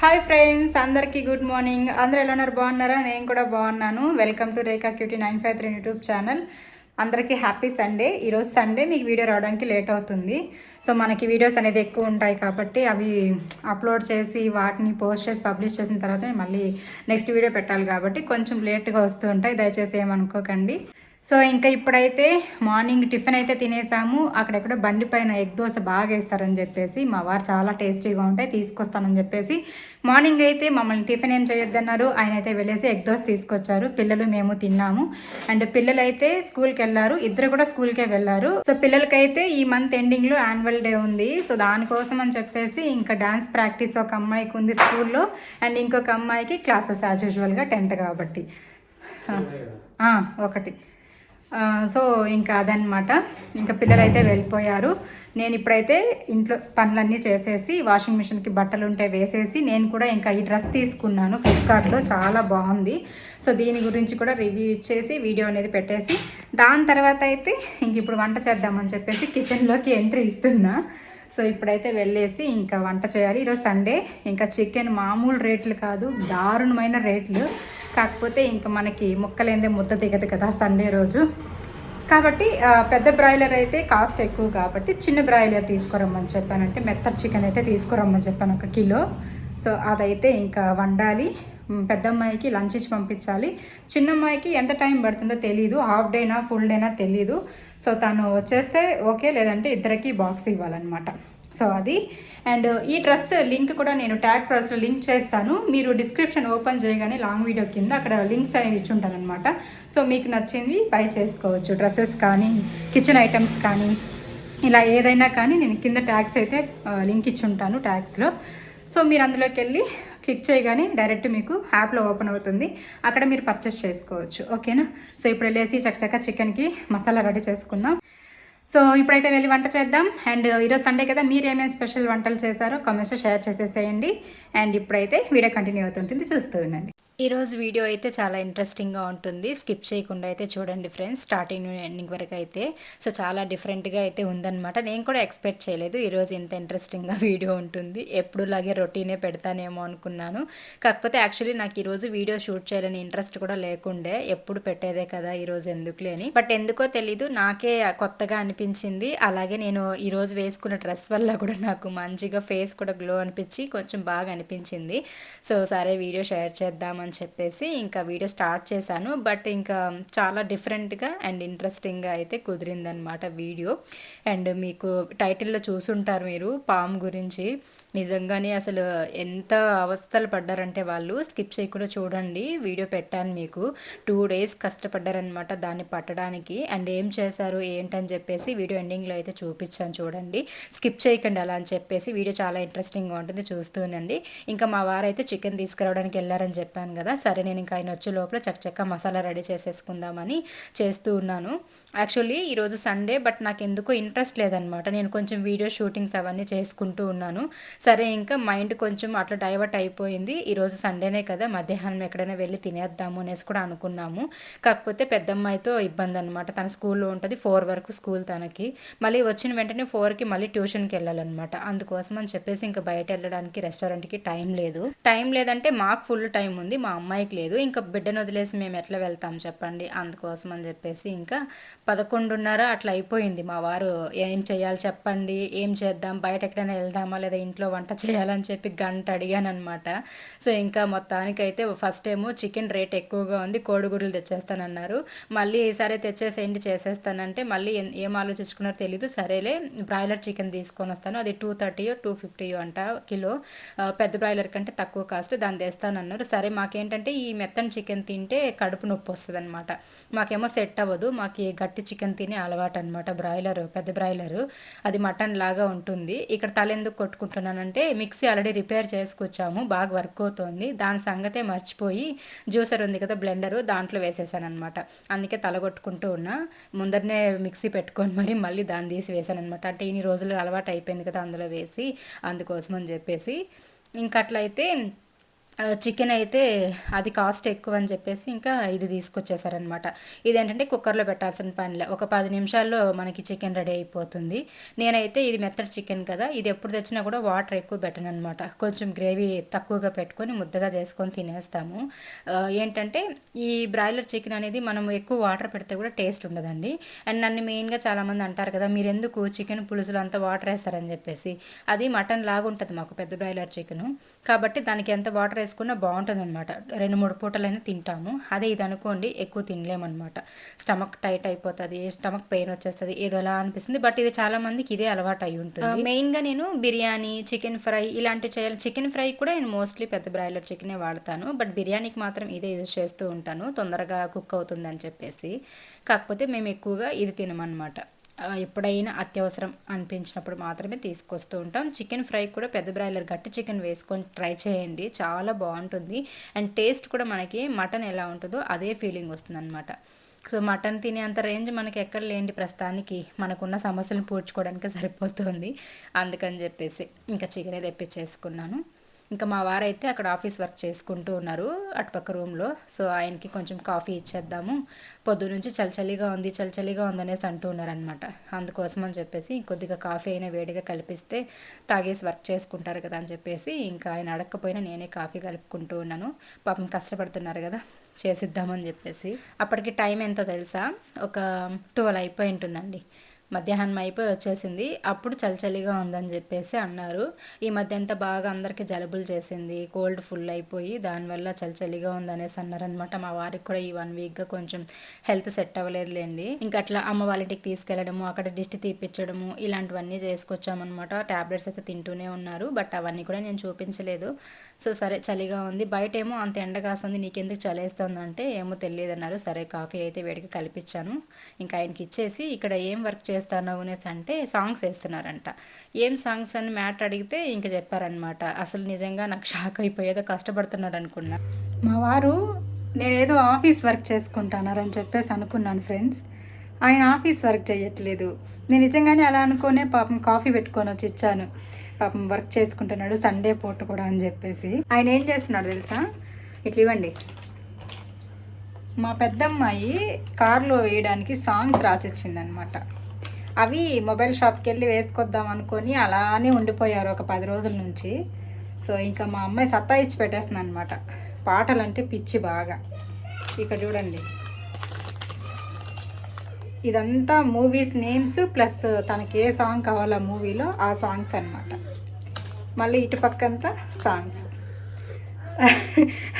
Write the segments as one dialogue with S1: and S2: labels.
S1: Hi friends అందరికీ good morning అందరూ ఎలా ఉన్నారు? బాగున్నారా? నేను కూడా బాగున్నాను. Welcome to Rekha cutie nine five three YouTube channel. అందరికీ హ్యాపీ సండే ఈరోజు సండే మీకు వీడియో రావడానికి లేట్ అవుతుంది. సో మనకి వీడియోస్ అనేది ఎక్కువ ఉంటాయి కాబట్టి అవి అప్లోడ్ చేసి వాటిని పోస్ట్ చేసి పబ్లిష్ చేసిన తర్వాత మళ్ళీ నెక్స్ట్ వీడియో పెట్టాలి కాబట్టి కొంచెం లేట్గా వస్తూ ఉంటాయి. దయచేసి ఏమనుకోకండి. సో ఇంకా ఇప్పుడైతే మార్నింగ్ టిఫిన్ అయితే తినేసాము. అక్కడెక్కడ బండి పైన ఎగ్ దోశ బాగా వేస్తారని చెప్పేసి మా వారు చాలా టేస్టీగా ఉంటాయి తీసుకొస్తానని చెప్పేసి మార్నింగ్ అయితే మమ్మల్ని టిఫిన్ ఏం చేయొద్దన్నారు. ఆయన అయితే వెళ్ళేసి ఎగ్ దోశ తీసుకొచ్చారు. పిల్లలు మేము తిన్నాము. అండ్ పిల్లలు అయితే స్కూల్కి వెళ్ళారు. ఇద్దరు కూడా స్కూల్కే వెళ్ళారు. సో పిల్లలకైతే ఈ మంత్ ఎండింగ్లో యాన్యువల్ డే ఉంది. సో దానికోసం అని చెప్పేసి ఇంకా డాన్స్ ప్రాక్టీస్ ఒక అమ్మాయికి ఉంది స్కూల్లో. అండ్ ఇంకొక అమ్మాయికి క్లాసెస్ యాజ్ యూజువల్గా టెన్త్ కాబట్టి. ఒకటి. సో ఇంకా అదనమాట ఇంకా పిల్లలు అయితే వెళ్ళిపోయారు. నేను ఇప్పుడైతే ఇంట్లో పనులన్నీ చేసేసి వాషింగ్ మిషన్కి బట్టలు ఉంటే వేసేసి నేను కూడా ఇంకా ఈ డ్రెస్ తీసుకున్నాను. ఫ్లిప్కార్ట్లో చాలా బాగుంది. సో దీని గురించి కూడా రివ్యూ ఇచ్చేసి వీడియో అనేది పెట్టేసి దాని తర్వాత అయితే ఇంక ఇప్పుడు వంట చేద్దామని చెప్పేసి కిచెన్లోకి ఎంట్రీ ఇస్తున్నా. సో ఇప్పుడైతే వెళ్ళేసి ఇంకా వంట చేయాలి. ఈరోజు సండే. ఇంకా చికెన్ మామూలు రేట్లు కాదు దారుణమైన రేట్లు. కాకపోతే ఇంకా మనకి ముక్కలేందే ముద్ద దిగదు కదా సండే రోజు. కాబట్టి పెద్ద బ్రాయిలర్ అయితే కాస్ట్ ఎక్కువ కాబట్టి చిన్న బ్రాయిలర్ తీసుకురమ్మని చెప్పానంటే మెత్త చికెన్ అయితే తీసుకురమ్మని చెప్పాను ఒక కిలో. సో అదైతే ఇంకా వండాలి. పెద్దమ్మాయికి లంచ్ ఇచ్చి పంపించాలి. చిన్నమ్మాయికి ఎంత టైం పడుతుందో తెలియదు హాఫ్ డేనా ఫుల్ డేనా తెలియదు సో తను వచ్చేస్తే ఓకే లేదంటే ఇద్దరికి బాక్స్ ఇవ్వాలన్నమాట. సో అది. అండ్ ఈ డ్రెస్ లింక్ కూడా నేను ట్యాగ్ ప్రైస్లో లింక్ చేస్తాను. మీరు డిస్క్రిప్షన్ ఓపెన్ చేయగానే లాంగ్ వీడియో కింద అక్కడ లింక్స్ అనేవి ఇచ్చుంటానమాట సో మీకు నచ్చింది బై చేసుకోవచ్చు. డ్రెస్సెస్ కానీ కిచెన్ ఐటమ్స్ కానీ ఇలా ఏదైనా కానీ నేను కింద ట్యాగ్స్ అయితే లింక్ లింక్ ఇచ్చుంటాను ట్యాగ్స్లో. సో మీరు అందులోకి వెళ్ళి క్లిక్ చేయగానే డైరెక్ట్ మీకు యాప్లో ఓపెన్ అవుతుంది. అక్కడ మీరు పర్చేస్ చేసుకోవచ్చు. ఓకేనా సో ఇప్పుడు వెళ్ళేసి చక్కచక్క చికెన్కి మసాలా రెడీ చేసుకుందాం. సో ఇప్పుడైతే వెళ్ళి వంట చేద్దాం. అండ్ ఈరోజు సండే కదా మీరు ఏమేమి స్పెషల్ వంటలు చేశారో కామెంట్స్లో షేర్ చేసేసేయండి. అండ్ ఇప్పుడైతే వీడియో కంటిన్యూ అవుతుంటుంది. చూస్తూ ఉండండి. ఈరోజు వీడియో అయితే చాలా ఇంట్రెస్టింగ్గా ఉంటుంది. స్కిప్ చేయకుండా అయితే చూడండి ఫ్రెండ్స్ స్టార్టింగ్ ఎండింగ్ వరకు అయితే. సో చాలా డిఫరెంట్గా అయితే ఉందన్నమాట. నేను కూడా ఎక్స్పెక్ట్ చేయలేదు. ఈరోజు ఇంత ఇంట్రెస్టింగ్గా వీడియో ఉంటుంది. ఎప్పుడులాగే రొటీనే పెడతానేమో అనుకున్నాను. కాకపోతే యాక్చువల్లీ నాకు ఈరోజు వీడియో షూట్ చేయాలని ఇంట్రెస్ట్ కూడా లేకుండే. ఎప్పుడు పెట్టేదే కదా ఈరోజు ఎందుకులే అని. బట్ ఎందుకో తెలీదు. నాకే కొత్తగా అనిపించింది. అలాగే నేను ఈరోజు వేసుకున్న డ్రెస్ వల్ల కూడా నాకు మంచిగా ఫేస్ కూడా గ్లో అనిపించి కొంచెం బాగా అనిపించింది. సో సరే వీడియో షేర్ చేద్దామని అని చెప్పేసి ఇంకా వీడియో స్టార్ట్ చేశాను. బట్ ఇంకా చాలా డిఫరెంట్గా అండ్ ఇంట్రెస్టింగ్గా అయితే కుదిరిందనమాట వీడియో. అండ్ మీకు టైటిల్లో చూసుంటారు మీరు పాము గురించి. నిజంగానే అసలు ఎంత అవస్థలు పడ్డారంటే వాళ్ళు స్కిప్ చేయకుండా చూడండి వీడియో పెట్టాను మీకు. టూ డేస్ కష్టపడ్డారనమాట దాన్ని పట్టడానికి. అండ్ ఏం చేశారు ఏంటని చెప్పేసి వీడియో ఎండింగ్లో అయితే చూపించాను చూడండి. స్కిప్ చేయకండి అలా అని చెప్పేసి వీడియో చాలా ఇంట్రెస్టింగ్గా ఉంటుంది చూస్తూనండి. ఇంకా మా వారైతే చికెన్ తీసుకురావడానికి వెళ్ళారని చెప్పాను కదా సరే నేను ఇంకా ఆయన వచ్చే లోపల చక్కచక్క మసాలా రెడీ చేసేసుకుందామని చేస్తూ ఉన్నాను. యాక్చువల్లీ ఈరోజు సండే బట్ నాకు ఎందుకో ఇంట్రెస్ట్ లేదనమాట. నేను కొంచెం వీడియో షూటింగ్స్ అవన్నీ చేసుకుంటూ ఉన్నాను. సరే ఇంకా మైండ్ కొంచెం అట్లా డైవర్ట్ అయిపోయింది. ఈరోజు సండేనే కదా మధ్యాహ్నం ఎక్కడైనా వెళ్ళి తినేద్దాము అనేసి కూడా అనుకున్నాము. కాకపోతే పెద్దమ్మాయితో ఇబ్బంది అనమాట తన స్కూల్లో ఉంటుంది ఫోర్ వరకు స్కూల్ తనకి. మళ్ళీ వచ్చిన వెంటనే ఫోర్కి మళ్ళీ ట్యూషన్కి వెళ్ళాలన్నమాట అందుకోసం అని చెప్పేసి ఇంకా బయట వెళ్ళడానికి రెస్టారెంట్కి టైం లేదు. టైం లేదంటే మాకు ఫుల్ టైం ఉంది మా అమ్మాయికి లేదు. ఇంకా బిడ్డను వదిలేసి మేము ఎట్లా వెళ్తాం చెప్పండి? అందుకోసం అని చెప్పేసి ఇంకా పదకొండున్నర అట్లా అయిపోయింది. మా వారు ఏం చేయాలి చెప్పండి ఏం చేద్దాం బయట ఎక్కడైనా వెళ్దామా లేదా ఇంట్లో వంట చేయాలని చెప్పి గంట అడిగాను అనమాట సో ఇంకా మొత్తానికైతే ఫస్ట్ ఏమో చికెన్ రేట్ ఎక్కువగా ఉంది కోడిగుడ్లు తెచ్చేస్తానన్నారు. మళ్ళీ సరే తెచ్చేసేయండి చేసేస్తానంటే మళ్ళీ ఏం- ఏం ఆలోచించుకున్నారో తెలీదు. సరేలే బ్రాయిలర్ చికెన్ తీసుకొని వస్తాను. అది టూ థర్టీయో టూ ఫిఫ్టీయో అంట కిలో. పెద్ద బ్రాయిలర్ కంటే తక్కువ కాస్ట్ దాన్ని తెస్తానన్నారు. సరే మాకేంటంటే ఈ మెత్తని చికెన్ తింటే కడుపు నొప్పి వస్తుంది అనమాట మాకేమో సెట్ అవ్వదు మాకు ఈ గట్టి చికెన్ తినే అలవాటు అనమాట బ్రాయిలర్ పెద్ద బ్రాయిలర్. అది మటన్ లాగా ఉంటుంది. ఇక్కడ తల ఎందుకు కొట్టుకుంటున్నానంటే మిక్సీ ఆల్రెడీ రిపేర్ చేసుకొచ్చాము బాగా వర్క్ అవుతుంది. దాని సంగతే మర్చిపోయి జ్యూసర్ ఉంది కదా బ్లెండరు దాంట్లో వేసేసాను అనమాట అందుకే తల కొట్టుకుంటూ ఉన్నా. ముందరనే మిక్సీ పెట్టుకొని మరి మళ్ళీ దాన్ని తీసి వేసాను అనమాట అంటే ఇన్ని రోజులు అలవాటు అయిపోయింది కదా అందులో వేసి అందుకోసం అని చెప్పేసి. ఇంకట్లయితే చికెన్ అయితే అది కాస్ట్ ఎక్కువ అని చెప్పేసి ఇంకా ఇది తీసుకొచ్చేసారనమాట ఇదేంటంటే కుక్కర్లో పెట్టాల్సిన పనిలే ఒక పది నిమిషాల్లో మనకి చికెన్ రెడీ అయిపోతుంది. నేనైతే ఇది మెత్తడి చికెన్ కదా ఇది ఎప్పుడు తెచ్చినా కూడా వాటర్ ఎక్కువ పెట్టను అనమాట కొంచెం గ్రేవీ తక్కువగా పెట్టుకొని ముద్దగా చేసుకొని తినేస్తాము. ఏంటంటే ఈ బ్రాయిలర్ చికెన్ అనేది మనం ఎక్కువ వాటర్ పెడితే కూడా టేస్ట్ ఉండదండి. అండ్ నన్ను మెయిన్గా చాలామంది అంటారు కదా మీరు ఎందుకు చికెన్ పులుసులు అంతా వాటర్ వేస్తారని చెప్పేసి? అది మటన్ లాగా ఉంటుంది మాకు పెద్ద బ్రాయిలర్ చికెన్ కాబట్టి దానికి ఎంత వాటర్ వేసుకున్నా బాగుంటుంది అనమాట రెండు మూడు పూటలైనా తింటాము. అదే ఇది అనుకోండి ఎక్కువ తినలేమన్నమాట. స్టమక్ టైట్ అయిపోతుంది స్టమక్ పెయిన్ వచ్చేస్తుంది ఏదోలా అనిపిస్తుంది. బట్ ఇది చాలా మందికి ఇదే అలవాటు అయి ఉంటుంది. మెయిన్గా నేను బిర్యానీ చికెన్ ఫ్రై ఇలాంటివి చేయాలి. చికెన్ ఫ్రై కూడా నేను మోస్ట్లీ పెద్ద బ్రాయిలర్ చికెనే వాడతాను. బట్ బిర్యానీకి మాత్రం ఇదే యూజ్ చేస్తూ ఉంటాను. తొందరగా కుక్ అవుతుందని చెప్పేసి. కాకపోతే మేము ఎక్కువగా ఇది తినమన్నమాట. ఎప్పుడైనా అత్యవసరం అనిపించినప్పుడు మాత్రమే తీసుకొస్తూ ఉంటాం. చికెన్ ఫ్రై కూడా పెద్ద బ్రాయిలర్ గట్టి చికెన్ వేసుకొని ట్రై చేయండి. చాలా బాగుంటుంది. అండ్ టేస్ట్ కూడా మనకి మటన్ ఎలా ఉంటుందో అదే ఫీలింగ్ వస్తుంది అనమాట సో మటన్ తినేంత రేంజ్ మనకి ఎక్కడ లేండి ప్రస్తుతానికి. మనకున్న సమస్యలను పూడ్చుకోవడానికి సరిపోతుంది. అందుకని చెప్పేసి ఇంకా చికెనే తెప్పించేసుకున్నాను. ఇంకా మా వారైతే అక్కడ ఆఫీస్ వర్క్ చేసుకుంటూ ఉన్నారు అటుపక్క రూమ్లో. సో ఆయనకి కొంచెం కాఫీ ఇచ్చేద్దాము. పొద్దు నుంచి చలిచలిగా ఉంది చలిచలిగా ఉందనేసి అంటూ ఉన్నారనమాట అందుకోసం అని చెప్పేసి కొద్దిగా కాఫీ అయినా వేడిగా కలిపిస్తే తాగేసి వర్క్ చేసుకుంటారు కదా అని చెప్పేసి ఇంకా ఆయన అడగకపోయినా నేనే కాఫీ కలుపుకుంటూ ఉన్నాను. పాపం కష్టపడుతున్నారు కదా చేసిద్దామని చెప్పేసి. అప్పటికి టైం ఎంతో తెలుసా? ఒక ట్వెల్వ్ అయిపోయి ఉంటుందండి. మధ్యాహ్నం అయిపోయి వచ్చేసింది. అప్పుడు చలిచలిగా ఉందని చెప్పేసి అన్నారు. ఈ మధ్య అంతా బాగా అందరికీ జలుబులు చేసింది. కోల్డ్ ఫుల్ అయిపోయి దానివల్ల చలిచలిగా ఉందనేసి అన్నారనమాట మా వారికి కూడా ఈ వన్ వీక్గా కొంచెం హెల్త్ సెట్ అవ్వలేదులేండి. ఇంకా అట్లా అమ్మ వాళ్ళ ఇంటికి తీసుకెళ్ళడము అక్కడ దిష్టి తీపిచ్చడము ఇలాంటివన్నీ చేసుకొచ్చామన్నమాట. ట్యాబ్లెట్స్ అయితే తింటూనే ఉన్నారు. బట్ అవన్నీ కూడా నేను చూపించలేదు. సో సరే చలిగా ఉంది. బయట ఏమో అంత ఎండ కాస్తుంది నీకెందుకు చలేస్తుంది అంటే ఏమో తెలియదు అన్నారు సరే కాఫీ అయితే వేడికి కల్పించాను ఇంకా ఆయనకి ఇచ్చేసి ఇక్కడ ఏం వర్క్ చేసి చేస్తాను అనేసి అంటే సాంగ్స్ వేస్తున్నారంట. ఏం సాంగ్స్ అని మ్యాటర్ అడిగితే ఇంక చెప్పారనమాట అసలు నిజంగా నాకు షాక్ అయిపోయేదో కష్టపడుతున్నాడు అనుకున్నా. మా వారు నేనేదో ఆఫీస్ వర్క్ చేసుకుంటున్నారని చెప్పేసి అనుకున్నాను ఫ్రెండ్స్. ఆయన ఆఫీస్ వర్క్ చేయట్లేదు. నేను నిజంగానే అలా అనుకునే పాపం కాఫీ పెట్టుకొని వచ్చి ఇచ్చాను. పాపం వర్క్ చేసుకుంటున్నాడు సండే పూట కూడా అని చెప్పేసి. ఆయన ఏం చేస్తున్నాడు తెలుసా? ఇట్లా ఇవ్వండి. మా పెద్దమ్మాయి కారులో వేయడానికి సాంగ్స్ రాసిచ్చిందనమాట అవి మొబైల్ షాప్కి వెళ్ళి వేసుకొద్దాం అనుకొని అలానే ఉండిపోయారు ఒక పది రోజుల నుంచి. సో ఇంకా మా అమ్మాయి సత్తా ఇచ్చి పెట్టేస్తుంది అనమాట పాటలు అంటే పిచ్చి బాగా. ఇక్కడ చూడండి. ఇదంతా మూవీస్ నేమ్స్ ప్లస్ తనకి ఏ సాంగ్ కావాలో మూవీలో ఆ సాంగ్స్ అనమాట మళ్ళీ ఇటు పక్కంతా సాంగ్స్.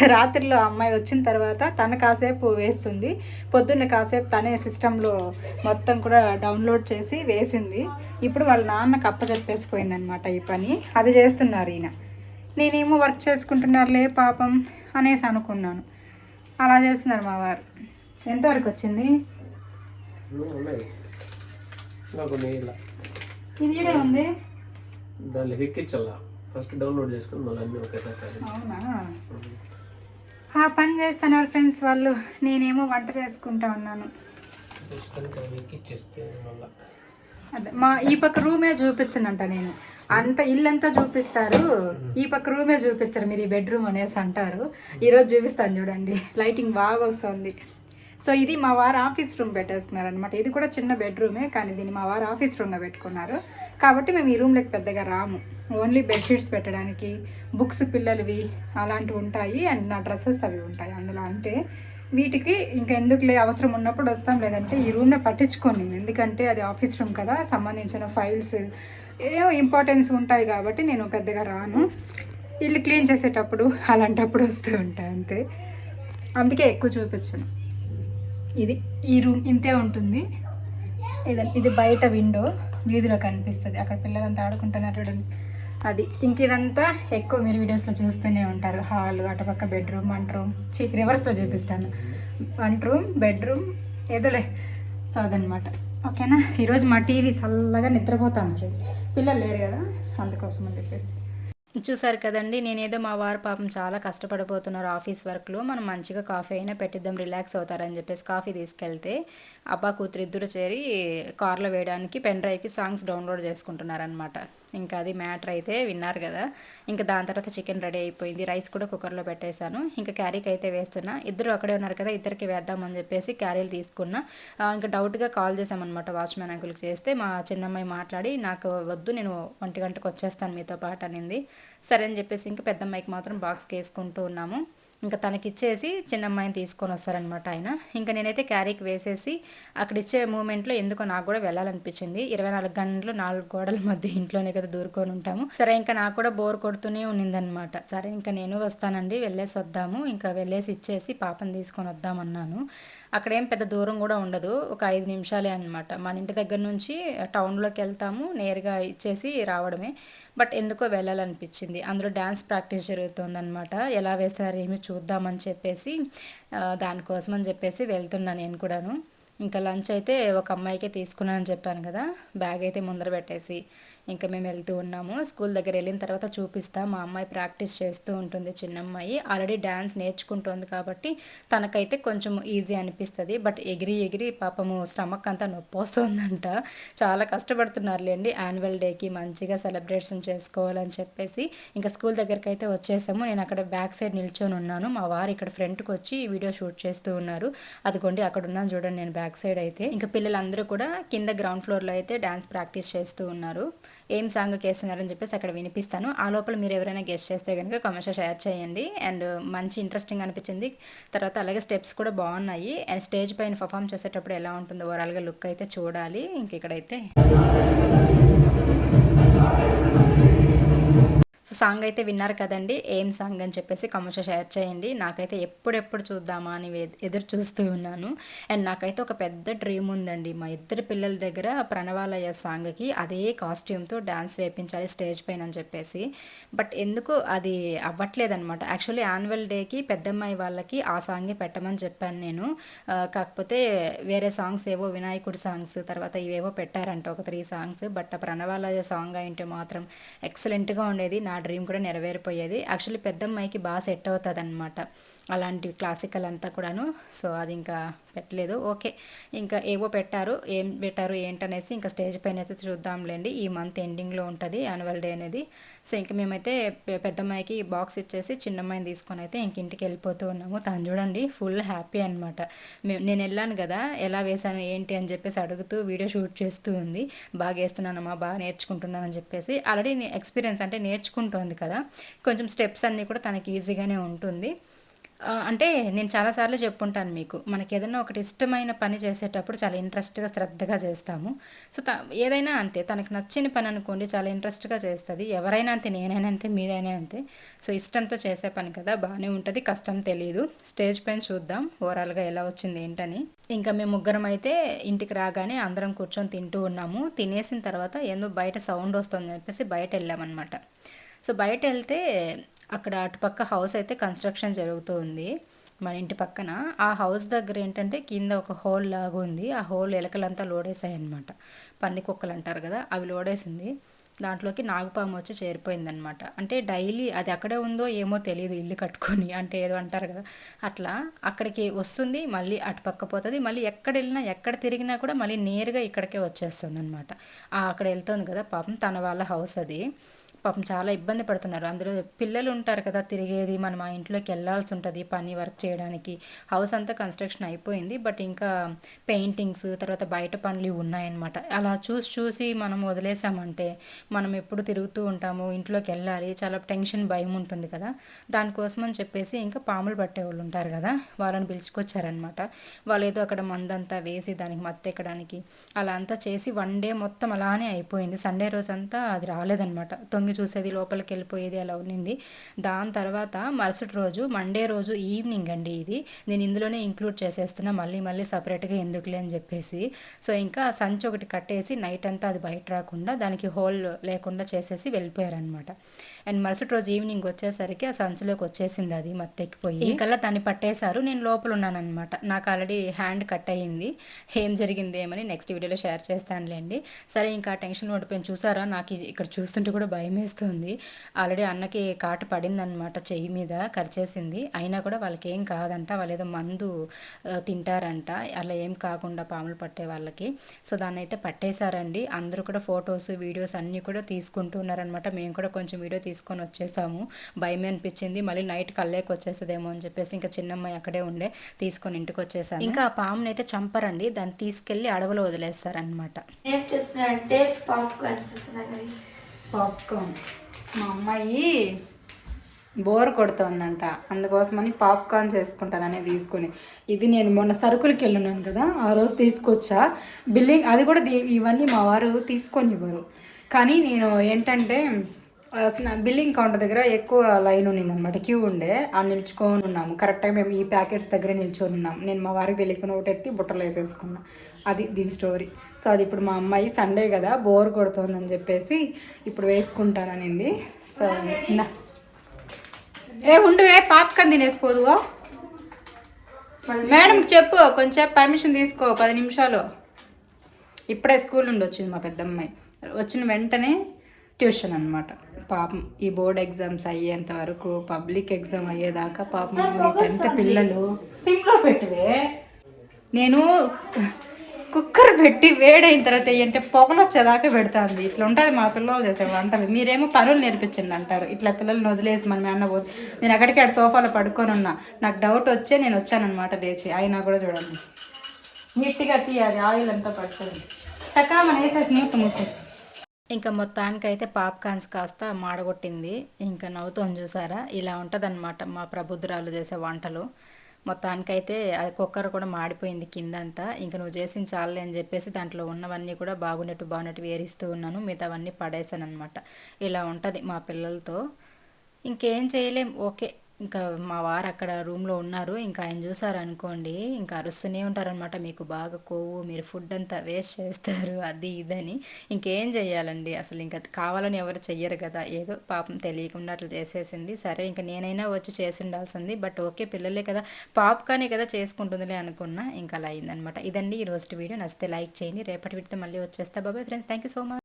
S1: రాత్రిలో అమ్మాయి వచ్చిన తర్వాత తన కాసేపు వేస్తుంది. పొద్దున్న కాసేపు తనే సిస్టంలో మొత్తం కూడా డౌన్లోడ్ చేసి వేసింది. ఇప్పుడు వాళ్ళ నాన్నకు అనమాట ఈ పని. అది చేస్తున్నారు ఈయన. నేనేమో వర్క్ చేసుకుంటున్నారులే పాపం అనేసి అనుకున్నాను. అలా చేస్తున్నారు మా వారు. ఎంతవరకు వచ్చింది? ఇది ఉంది?
S2: ఫస్ట్ డౌన్లోడ్ చేసుకుని మళ్ళీ అన్నీ ఒకేసారి
S1: అవునా? ఆ పని చేస్తున్నారు ఫ్రెండ్స్ వాళ్ళు. నేనేమో వంట చేసుకుంటా ఉన్నాను. అదే మా ఈ పక్క రూమే చూపించనంట నేను. అంత ఇల్లంతా చూపిస్తారు. ఈ పక్క రూమే చూపించరు. మీరు ఈ బెడ్రూమ్ అనేసి అంటారు. ఈరోజు చూపిస్తాను చూడండి. లైటింగ్ బాగా వస్తుంది. సో ఇది మా వారు ఆఫీస్ రూమ్ పెట్టేసుకున్నారు అనమాట ఇది కూడా చిన్న బెడ్రూమే కానీ దీన్ని మా వారు ఆఫీస్ రూమ్గా పెట్టుకున్నారు. కాబట్టి మేము ఈ రూమ్లోకి పెద్దగా రాము. ఓన్లీ బెడ్షీట్స్ పెట్టడానికి బుక్స్ పిల్లలవి అలాంటివి ఉంటాయి అండ్ నా డ్రెస్సెస్ అవి ఉంటాయి అందులో అంతే. వీటికి ఇంకా ఎందుకులే అవసరం ఉన్నప్పుడు వస్తాం లేదంటే ఈ రూమ్నే పట్టించుకోను నేను. ఎందుకంటే అది ఆఫీస్ రూమ్ కదా సంబంధించిన ఫైల్స్ ఏవో ఇంపార్టెన్స్ ఉంటాయి కాబట్టి నేను పెద్దగా రాను. ఇల్లు క్లీన్ చేసేటప్పుడు అలాంటప్పుడు వస్తూ ఉంటాయి అంతే. అందుకే ఎక్కువ చూపించను. ఇది ఈ రూమ్ ఇంతే ఉంటుంది. ఇది ఇది బయట విండో వీధిలో కనిపిస్తుంది. అక్కడ పిల్లలంతా ఆడుకుంటున్నారు చూడండి. అది. ఇంక ఇదంతా ఎక్కువ మీరు వీడియోస్లో చూస్తూనే ఉంటారు. హాల్ అటుపక్క బెడ్రూమ్ వంట రూమ్. చి రివర్స్లో చూపిస్తాను. వంట రూమ్ బెడ్రూమ్ ఏదోలే. సో అదనమాట ఓకేనా? ఈరోజు మా టీవీ చల్లగా నిద్రపోతాను పిల్లలు లేరు కదా అందుకోసం అని చెప్పేసి. చూసారు కదండి నేనేదో మా వారు పాపం చాలా కష్టపడిపోతున్నారు ఆఫీస్ వర్క్లో. మనం మంచిగా కాఫీ అయినా పెట్టిద్దాం రిలాక్స్ అవుతారని చెప్పేసి కాఫీ తీసుకెళ్తే అబ్బా కూతురు ఇద్దరు చేరి కార్లో వేయడానికి పెన్ డ్రైవ్కి సాంగ్స్ డౌన్లోడ్ చేసుకుంటున్నారనమాట ఇంకా అది మ్యాటర్ అయితే విన్నారు కదా. ఇంకా దాని తర్వాత చికెన్ రెడీ అయిపోయింది. రైస్ కూడా కుక్కర్లో పెట్టేశాను. ఇంకా క్యారీకి అయితే వేస్తున్నా. ఇద్దరు అక్కడే ఉన్నారు కదా ఇద్దరికి వేద్దామని చెప్పేసి క్యారీలు తీసుకున్నా. ఇంకా డౌట్గా కాల్ చేశామన్నమాట వాచ్మెన్ అంకుల్కి చేస్తే. మా చిన్నమ్మాయి మాట్లాడి నాకు వద్దు నేను ఒంటి గంటకు వచ్చేస్తాను మీతో పాటు అనింది. సరే అని చెప్పేసి ఇంకా పెద్దమ్మాయికి మాత్రం బాక్స్కి వేసుకుంటూ ఉన్నాము. ఇంకా తనకిచ్చేసి చిన్న అమ్మాయిని తీసుకొని వస్తారనమాట ఆయన. ఇంకా నేనైతే క్యారీకి వేసేసి అక్కడ ఇచ్చే మూమెంట్లో ఎందుకో నాకు కూడా వెళ్ళాలనిపించింది. ఇరవై నాలుగు గంటలు నాలుగు గోడల మధ్య ఇంట్లోనే కదా దూరుకొని ఉంటాము. సరే ఇంకా నాకు కూడా బోర్ కొడుతూనే ఉన్నిందనమాట సరే ఇంకా నేను వస్తానండి వెళ్ళేసి వద్దాము. ఇంకా వెళ్ళేసి ఇచ్చేసి పాపని తీసుకొని వద్దామన్నాను. అక్కడ ఏం పెద్ద దూరం కూడా ఉండదు. ఒక ఐదు నిమిషాలే అనమాట మన ఇంటి దగ్గర నుంచి టౌన్లోకి వెళ్తాము. నేరుగా ఇచ్చేసి రావడమే. బట్ ఎందుకో వెళ్ళాలనిపించింది. అందులో డ్యాన్స్ ప్రాక్టీస్ జరుగుతుందన్నమాట. ఎలా వేస్తున్నారు ఏమి చూద్దామని చెప్పేసి దానికోసం అని చెప్పేసి వెళ్తున్నాను నేను కూడాను. ఇంకా లంచ్ అయితే ఒక అమ్మాయికే తీసుకున్నానని చెప్పాను కదా. బ్యాగ్ అయితే ముందర పెట్టేసి. ఇంకా మేము వెళ్తూ ఉన్నాము. స్కూల్ దగ్గర వెళ్ళిన తర్వాత చూపిస్తా మా అమ్మాయి ప్రాక్టీస్ చేస్తూ ఉంటుంది చిన్న అమ్మాయి ఆల్రెడీ డ్యాన్స్ నేర్చుకుంటుంది కాబట్టి తనకైతే కొంచెం ఈజీ అనిపిస్తుంది. బట్ ఎగిరి ఎగిరి పాపము స్టమక్ అంతా నొప్పి వస్తుందంట చాలా కష్టపడుతున్నారులేండి యాన్యువల్ డేకి మంచిగా సెలబ్రేషన్ చేసుకోవాలని చెప్పేసి ఇంకా స్కూల్ దగ్గరికి అయితే వచ్చేసాము. నేను అక్కడ బ్యాక్ సైడ్ నిల్చొని ఉన్నాను. మా వారు ఇక్కడ ఫ్రంట్కి వచ్చి ఈ వీడియో షూట్ చేస్తూ ఉన్నారు. అదిగోండి అక్కడ ఉన్నాను చూడండి నేను బ్యాక్ సైడ్ అయితే. ఇంకా పిల్లలందరూ కూడా కింద గ్రౌండ్ ఫ్లోర్లో అయితే డ్యాన్స్ ప్రాక్టీస్ చేస్తూ ఉన్నారు. ఏం సాంగ్ కేస్తున్నారని చెప్పేసి అక్కడ వినిపిస్తాను. ఆ లోపల మీరు ఎవరైనా గెస్ట్ చేస్తే కనుక కమర్షియల్ షేర్ చేయండి. అండ్ మంచి ఇంట్రెస్టింగ్ అనిపించింది. తర్వాత అలాగే స్టెప్స్ కూడా బాగున్నాయి. అండ్ స్టేజ్ పైన పర్ఫామ్ చేసేటప్పుడు ఎలా ఉంటుందో ఓవరాల్గా లుక్ అయితే చూడాలి. ఇంక ఇక్కడైతే సో సాంగ్ అయితే విన్నారు కదండి. ఏం సాంగ్ అని చెప్పేసి కమర్షియల్ షేర్ చేయండి. నాకైతే ఎప్పుడెప్పుడు చూద్దామా అని ఎదురు చూస్తూ ఉన్నాను. అండ్ నాకైతే ఒక పెద్ద డ్రీమ్ ఉందండి. మా ఇద్దరు పిల్లల దగ్గర ప్రణవాలయ సాంగ్కి అదే కాస్ట్యూమ్తో డ్యాన్స్ వేపించాలి స్టేజ్ పైన అని చెప్పేసి. బట్ ఎందుకు అది అవ్వట్లేదన్నమాట. యాక్చువల్లీ యాన్యువల్ డేకి పెద్దమ్మాయి వాళ్ళకి ఆ సాంగే పెట్టమని చెప్పాను నేను. కాకపోతే వేరే సాంగ్స్ ఏవో వినాయకుడి సాంగ్స్ తర్వాత ఇవేవో పెట్టారంట ఒక త్రీ సాంగ్స్ బట్ ఆ ప్రణవాలయ సాంగ్ అయింటే మాత్రం ఎక్సలెంట్గా ఉండేది. నా డ్రీమ్ కూడా నెరవేరిపోయేది. యాక్చువల్లీ పెద్దమ్మాయికి బాగా సెట్ అవుతుంది అనమాట అలాంటి క్లాసికల్ అంతా కూడాను. సో అది ఇంకా పెట్టలేదు. ఓకే. ఇంకా ఏవో పెట్టారు. ఏం పెట్టారు ఏంటనేసి ఇంకా స్టేజ్ పైన అయితే చూద్దాంలేండి. ఈ మంత్ ఎండింగ్లో ఉంటుంది యాన్యువల్ డే అనేది. సో ఇంకా మేమైతే పెద్దమ్మాయికి బాక్స్ ఇచ్చేసి చిన్నమ్మాయిని తీసుకొని అయితే ఇంక ఇంటికి వెళ్ళిపోతూ ఉన్నాము. తను చూడండి ఫుల్ హ్యాపీ అనమాట నేను వెళ్ళాను కదా ఎలా వేశాను ఏంటి అని చెప్పేసి అడుగుతూ వీడియో షూట్ చేస్తూ ఉంది. బాగా వేస్తున్నానమ్మా బాగా నేర్చుకుంటున్నానని చెప్పేసి. ఆల్రెడీ ఎక్స్పీరియన్స్ అంటే నేర్చుకుంటోంది కదా. కొంచెం స్టెప్స్ అన్నీ కూడా తనకి ఈజీగానే ఉంటుంది. అంటే నేను చాలాసార్లు చెప్పుంటాను మీకు మనకి ఏదైనా ఒకటి ఇష్టమైన పని చేసేటప్పుడు చాలా ఇంట్రెస్ట్గా శ్రద్ధగా చేస్తాము. సో త ఏదైనా అంతే తనకు నచ్చిన పని అనుకోండి చాలా ఇంట్రెస్ట్గా చేస్తుంది. ఎవరైనా అంతే నేనైనా అంతే మీరైనా అంతే. సో ఇష్టంతో చేసే పని కదా బాగానే ఉంటుంది కష్టం తెలియదు స్టేజ్ పైన చూద్దాం ఓవరాల్గా ఎలా వచ్చింది ఏంటని. ఇంకా మేము ముగ్గురం అయితే ఇంటికి రాగానే అందరం కూర్చొని తింటూ ఉన్నాము. తినేసిన తర్వాత ఏందో బయట సౌండ్ వస్తుందని చెప్పేసి బయట వెళ్ళామన్నమాట. సో బయట వెళ్తే అక్కడ అటుపక్క హౌస్ అయితే కన్స్ట్రక్షన్ జరుగుతూ ఉంది. మన ఇంటి పక్కన. ఆ హౌస్ దగ్గర ఏంటంటే కింద ఒక హోల్ లాగా ఉంది. ఆ హోల్ ఎలకలంతా లోడేసాయి అనమాట పంది కుక్కలు అంటారు కదా అవి లోడేసింది. దాంట్లోకి నాగుపాము వచ్చి చేరిపోయిందనమాట అంటే డైలీ అది అక్కడే ఉందో ఏమో తెలియదు ఇల్లు కట్టుకొని అంటే ఏదో అంటారు కదా. అట్లా అక్కడికి వస్తుంది మళ్ళీ అటు పక్క పోతుంది. మళ్ళీ ఎక్కడ వెళ్ళినా ఎక్కడ తిరిగినా కూడా మళ్ళీ నేరుగా ఇక్కడికే వచ్చేస్తుంది అనమాట అక్కడ వెళ్తుంది కదా పాపం తన వాళ్ళ హౌస్ అది. పాపం చాలా ఇబ్బంది పడుతున్నారు. అందులో పిల్లలు ఉంటారు కదా తిరిగేది మనం ఆ ఇంట్లోకి వెళ్ళాల్సి ఉంటుంది పని వర్క్ చేయడానికి. హౌస్ అంతా కన్స్ట్రక్షన్ అయిపోయింది. బట్ ఇంకా పెయింటింగ్స్ తర్వాత బయట పనులు ఉన్నాయన్నమాట. అలా చూసి చూసి మనం వదిలేసామంటే మనం ఎప్పుడు తిరుగుతూ ఉంటాము ఇంట్లోకి వెళ్ళాలి చాలా టెన్షన్ భయం ఉంటుంది కదా. దానికోసం అని చెప్పేసి ఇంకా పాములు పట్టే వాళ్ళు ఉంటారు కదా వాళ్ళని పిలుచుకొచ్చారనమాట వాళ్ళు ఏదో అక్కడ మందంతా వేసి దానికి మత్తెక్కడానికి అలా అంతా చేసి వన్ డే మొత్తం అలానే అయిపోయింది. సండే రోజు అంతా అది రాలేదనమాట తొంగి చూసేది లోపలికి వెళ్ళిపోయేది అలా ఉన్నింది దాని తర్వాత మరుసటి రోజు మండే రోజు ఈవినింగ్ అండి ఇది. నేను ఇందులోనే ఇంక్లూడ్ చేసేస్తున్నా మళ్ళీ మళ్ళీ సపరేట్గా ఎందుకులే అని చెప్పేసి. సో ఇంకా సంచి ఒకటి కట్టేసి నైట్ అంతా అది బయట రాకుండా దానికి హోల్ లేకుండా చేసేసి వెళ్ళిపోయారనమాట అండ్ మరుసటి రోజు ఈవినింగ్ వచ్చేసరికి ఆ సంచిలోకి వచ్చేసింది అది మత్తెక్కిపోయి. ఇంకల్లా దాన్ని పట్టేశారు. నేను లోపల ఉన్నానమాట నాకు ఆల్రెడీ హ్యాండ్ కట్ అయ్యింది ఏం జరిగింది ఏమని నెక్స్ట్ వీడియోలో షేర్ చేస్తానులేండి. సరే ఇంకా టెన్షన్ పడిపోయింది చూసారా? నాకు ఇది ఇక్కడ చూస్తుంటే కూడా భయం వేస్తుంది ఆల్రెడీ అన్నకి కాటు పడిందనమాట చెయ్యి మీద కరిచేసింది. అయినా కూడా వాళ్ళకి ఏం కాదంట. వాళ్ళు ఏదో మందు తింటారంట. అలా ఏం కాకుండా పాములు పట్టే వాళ్ళకి. సో దాన్ని అయితే పట్టేశారండి. అందరూ కూడా ఫొటోస్ వీడియోస్ అన్నీ కూడా తీసుకుంటున్నారనమాట మేము కూడా కొంచెం వీడియో తీసుకొని వచ్చేసాము. భయం అనిపించింది. మళ్ళీ నైట్ కల్లేకి వచ్చేస్తుందేమో అని చెప్పేసి ఇంకా చిన్నమ్మాయి అక్కడే ఉండే తీసుకొని ఇంటికి వచ్చేసాను. ఇంకా ఆ పాముని అయితే చంపరండి. దాన్ని తీసుకెళ్ళి అడవిలో వదిలేస్తారనమాట
S3: ఏం చేస్తున్నారంటే పాప్కార్న్
S1: మా అమ్మాయి బోర్ కొడుతోందంట. అందుకోసమని పాప్కార్న్ చేసుకుంటానని తీసుకొని. ఇది నేను మొన్న సరుకులకి వెళ్ళున్నాను కదా. ఆ రోజు తీసుకొచ్చా. బిల్లింగ్ అది కూడా ఇవన్నీ మా వారు తీసుకొని ఇవ్వరు. కానీ నేను ఏంటంటే బిల్లింగ్ కౌంటర్ దగ్గర ఎక్కువ లైన్ ఉన్నింది అనమాట క్యూ ఉండే. ఆ నిల్చుకొని ఉన్నాము. కరెక్ట్గా మేము ఈ ప్యాకెట్స్ దగ్గర నిల్చుకొని ఉన్నాం. నేను మా వారికి తెలియకుండా ఒకటి ఎత్తి బుట్టలు వేసేసుకున్నా. అది దీని స్టోరీ సో అది ఇప్పుడు మా అమ్మాయి సండే కదా బోర్ కొడుతుందని చెప్పేసి ఇప్పుడు వేసుకుంటాననింది సో నా- ఏ ఉండు ఏ పాప్కార్న్ తినేసిపోదువో మేడం చెప్పు కొంచెం పర్మిషన్ తీసుకో పది నిమిషాలు. ఇప్పుడే స్కూల్ నుండి వచ్చింది మా పెద్దమ్మాయి. వచ్చిన వెంటనే ట్యూషన్ అనమాట పాపం ఈ బోర్డ్ ఎగ్జామ్స్ అయ్యేంత వరకు పబ్లిక్ ఎగ్జామ్ అయ్యేదాకా పాపం టెన్త్ పిల్లలు. సింక్లో పెట్టివే. నేను కుక్కర్ పెట్టి వేడైన తర్వాత అంటే పొగలు వచ్చేదాకా పెడుతుంది. ఇట్లా ఉంటుంది మా పిల్లలు చేసే వంటలు. మీరేమో పనులు నేర్పించండి అంటారు. ఇట్లా పిల్లల్ని వదిలేసి మనం అన్న పోతే నేను అక్కడికి అక్కడ సోఫాలో పడుకొని ఉన్నా. నాకు డౌట్ వచ్చే నేను వచ్చానన్నమాట లేచి. అయినా కూడా చూడండి నీట్గా తీయాలి ఆయిల్ అంతా పడుతుంది టకామని వేసేసి మూత మూసి ఇంకా మొత్తానికైతే పాప్కార్న్స్ కాస్త మాడగొట్టింది. ఇంకా నవ్వుతోని చూసారా? ఇలా ఉంటుందన్నమాట మా ప్రబుద్ధురాలు చేసే వంటలు. మొత్తానికైతే అది కుక్కర్ కూడా మాడిపోయింది కిందంతా. ఇంకా నువ్వు చేసిన చాలే అని చెప్పేసి దాంట్లో ఉన్నవన్నీ కూడా బాగున్నట్టు బాగున్నట్టు వేరిస్తూ ఉన్నాను. మిగతావన్నీ పడేసాను అనమాట ఇలా ఉంటుంది మా పిల్లలతో. ఇంకేం చేయలేం. ఓకే. ఇంకా మా వారు అక్కడ రూమ్లో ఉన్నారు. ఇంకా ఆయన చూసారు అనుకోండి ఇంకా అరుస్తూనే ఉంటారనమాట మీకు బాగా కొవ్వు మీరు ఫుడ్ అంతా వేస్ట్ చేస్తారు అది ఇదని. ఇంకేం చేయాలండి అసలు ఇంకా కావాలని ఎవరు చెయ్యరు కదా. ఏదో పాపం తెలియకుండా అట్లా చేసేసింది. సరే ఇంకా నేనైనా వచ్చి చేసి ఉండాల్సింది. బట్ ఓకే పిల్లలే కదా. పాప్కానే కదా చేసుకుంటుందిలే అనుకున్నా. ఇంకా అలా అయిందనమాట ఇదండి ఈ రోజు వీడియో. నచ్చితే లైక్ చేయండి. రేపటి వీటితో మళ్ళీ వచ్చేస్తా. Bye bye friends. Thank you so much.